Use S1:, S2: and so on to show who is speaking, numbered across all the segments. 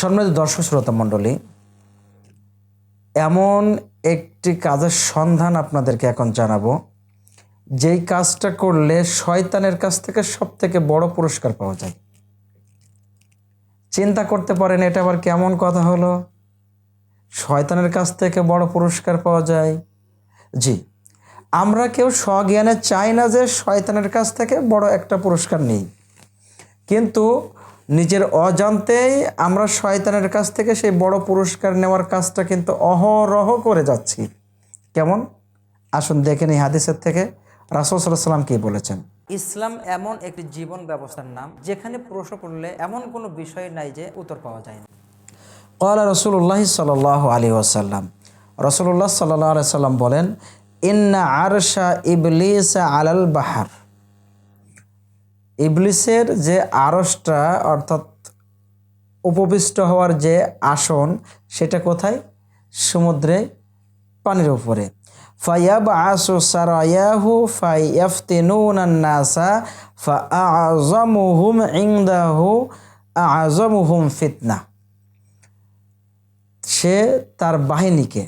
S1: সম্মানিত দর্শক শ্রোতা মণ্ডলী, এমন একটি কাজের সন্ধান আপনাদেরকে এখন জানাব, যেই কাজটা করলে শয়তানের কাছ থেকে সব থেকে বড় পুরস্কার পাওয়া যায়। চিন্তা করতে পারেন, এটা আবার কেমন কথা হলো? শয়তানের কাছ থেকে বড় পুরস্কার পাওয়া যায়। জি, আমরা কেউ স্বজ্ঞানে চাই না যে শয়তানের কাছ থেকে বড় একটা পুরস্কার নেই। কিন্তু নিজের অজান্তেই আমরা শয়তানের কাছ থেকে সেই বড় পুরস্কার নেওয়ার কাজটা কিন্তু অহরহ করে যাচ্ছি। কেমন? আসুন দেখে নিই হাদিসের থেকে। রাসুল সাল্লাহ সাল্লাম কি বলেছেন?
S2: ইসলাম এমন একটি জীবন ব্যবস্থার নাম যেখানে প্রশ্ন করলে এমন কোনো বিষয় নাই যে উত্তর পাওয়া যায় না।
S1: কলা রসুল্লাহ সাল আলী ওয়াসাল্লাম। রসুল্লাহ সাল্লাহ সাল্লাম বলেন ইন্না আরশা ইবলিস আলাল বাহার। ইবলিসের যে আরসটা, অর্থাৎ উপবিষ্ট হওয়ার যে আসন, সেটা কোথায়? সমুদ্রে, পানির উপরে। ফায়াব আসু সারায়াহু ফাইয়াফতিনুনান্নাসা ফা আজমুহুম ইংদাহু আজমুহুম ফিতনা। সে তার বাহিনীকে,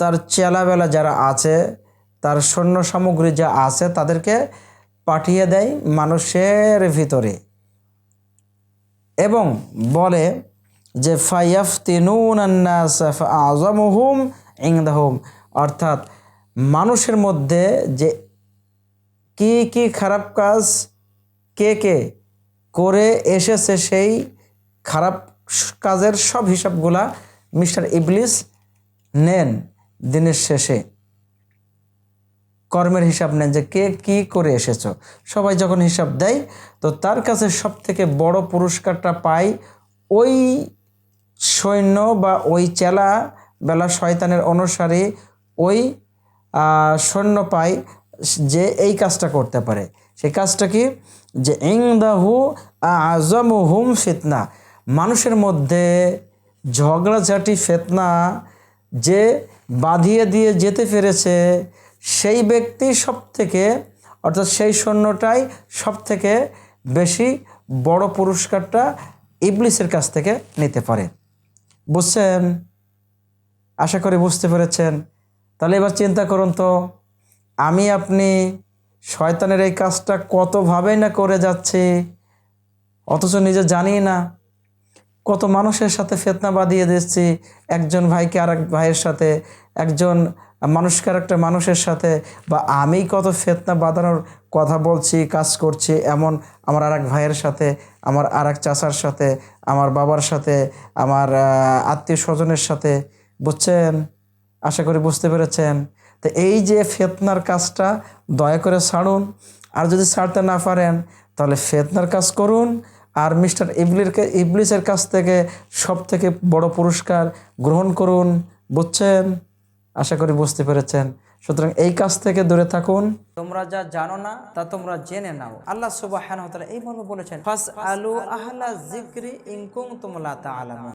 S1: তার চেলাবেলা যারা আছে, তার সৈন্য সামগ্রী যা আছে, তাদেরকে পাঠিয়ে দেয় মানুষের ভিতরে। এবং বলে যে ফাইয়াফতিনুম ইংদাহুম অর্থাৎ মানুষের মধ্যে যে কি কি খারাপ কাজ কে কে করে এসেছে, সেই খারাপ কাজের সব হিসাবগুলা মিস্টার ইবলিস নেন দিনের শেষে। কর্মের হিসাব নেন যে কে কি করে এসেছ। সবাই যখন হিসাব দেয়, তো তার কাছে সব থেকে বড় পুরস্কারটা পায় ওই সৈন্য বা ওই চেলা বেলা শয়তানের অনুসারে ওই সৈন্য পায় যে এই কাজটা করতে পারে। সেই কাজটা কি? যে ইংদাহু আজম হুম ফিতনা। মানুষের মধ্যে ঝগড়াঝাটি, ফেতনা যে বাঁধিয়ে দিয়ে যেতে পেরেছে সেই ব্যক্তি সব থেকে অর্থাৎ সেই সৈন্যটাই সব থেকে বেশি বড় পুরস্কারটা ইবলিসের কাছ থেকে নিতে পারে। বুঝছেন? আশা করি বুঝতে পেরেছেন। তাহলে এবার চিন্তা করুন তো, আমি আপনি শয়তানের এই কাজটা কতভাবেই না করে যাচ্ছি? অথচ নিজে জানি না কত মানুষের সাথে ফেতনা বাঁধিয়ে দিচ্ছি একজন ভাইকে আর এক ভাইয়ের সাথে, একজন মানুষকে একটা মানুষের সাথে, বা আমি কত ফেতনা বাঁধানোর কথা বলছি, কাজ করছি, এমন আমার আর এক ভাইয়ের সাথে, আমার আর এক চাচার সাথে, আমার বাবার সাথে, আমার আত্মীয় স্বজনের সাথে, বুঝছেন? আশা করি বুঝতে পেরেছেন? তো এই যে ফেতনার কাজটা দয়া করে ছাড়ুন। আর যদি ছাড়তে না পারেন, তাহলে ফেতনার কাজ করুন আর মিস্টার ইবলির ইবলিসের কাছ থেকে সব থেকে বড় পুরস্কার গ্রহণ করুন, বুঝছেন? আশা করি বুঝতে পেরেছেন। সুতরাং এই কাজ থেকে দূরে থাকুন।
S2: তোমরা যা জানো না, তা তোমরা জেনে নাও। আল্লাহ সুবাহ এই মর্মে বলেছেন জিক্রি ইনকুম তোমলা তা